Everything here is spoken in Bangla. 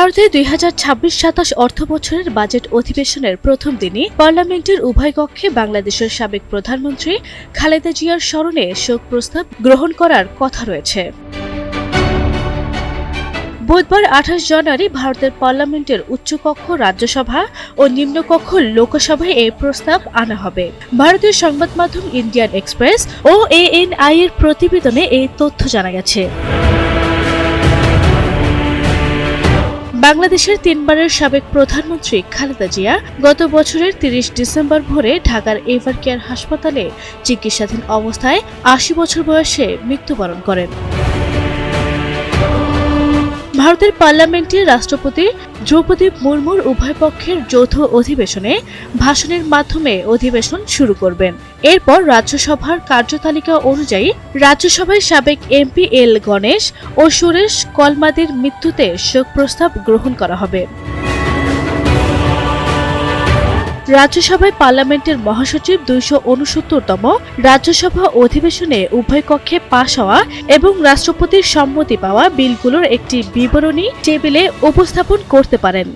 ভারতের দুই হাজার ছাব্বিশ সাতাশ অর্থ বছরের বাজেট অধিবেশনের প্রথম দিনই পার্লামেন্টের উভয় কক্ষে বাংলাদেশের সাবেক প্রধানমন্ত্রী খালেদা জিয়ার স্মরণে শোক প্রস্তাব গ্রহণ করার কথা রয়েছে। বুধবার আঠাশ জানুয়ারি ভারতের পার্লামেন্টের উচ্চকক্ষ রাজ্যসভা ও নিম্নকক্ষ লোকসভায় এই প্রস্তাব আনা হবে। ভারতীয় সংবাদ মাধ্যম ইন্ডিয়ান এক্সপ্রেস ও এএনআই এর প্রতিবেদনে এই তথ্য জানা গেছে। বাংলাদেশের তিনবারের সাবেক প্রধানমন্ত্রী খালেদা জিয়া গত বছরের তিরিশ ডিসেম্বর ভোরে ঢাকার এভার কেয়ার হাসপাতালে চিকিৎসাধীন অবস্থায় আশি বছর বয়সে মৃত্যুবরণ করেন। ভারতের পার্লামেন্টে রাষ্ট্রপতি দ্রৌপদী মুর্মুর উভয় পক্ষের যৌথ অধিবেশনে ভাষণের মাধ্যমে অধিবেশন শুরু করবেন। এরপর রাজ্যসভার কার্যতালিকা অনুযায়ী রাজ্যসভায় সাবেক এমপি এল গণেশ ও সুরেশ কলমাদের মৃত্যুতে শোক প্রস্তাব গ্রহণ করা হবে। রাজ্যসভায় পার্লামেন্টের মহাসচিব দুইশো উনসত্তরতম রাজ্যসভা অধিবেশনে উভয় কক্ষে পাশ হওয়া এবং রাষ্ট্রপতির সম্মতি পাওয়া বিলগুলোর একটি বিবরণী টেবিলে উপস্থাপন করতে পারেন।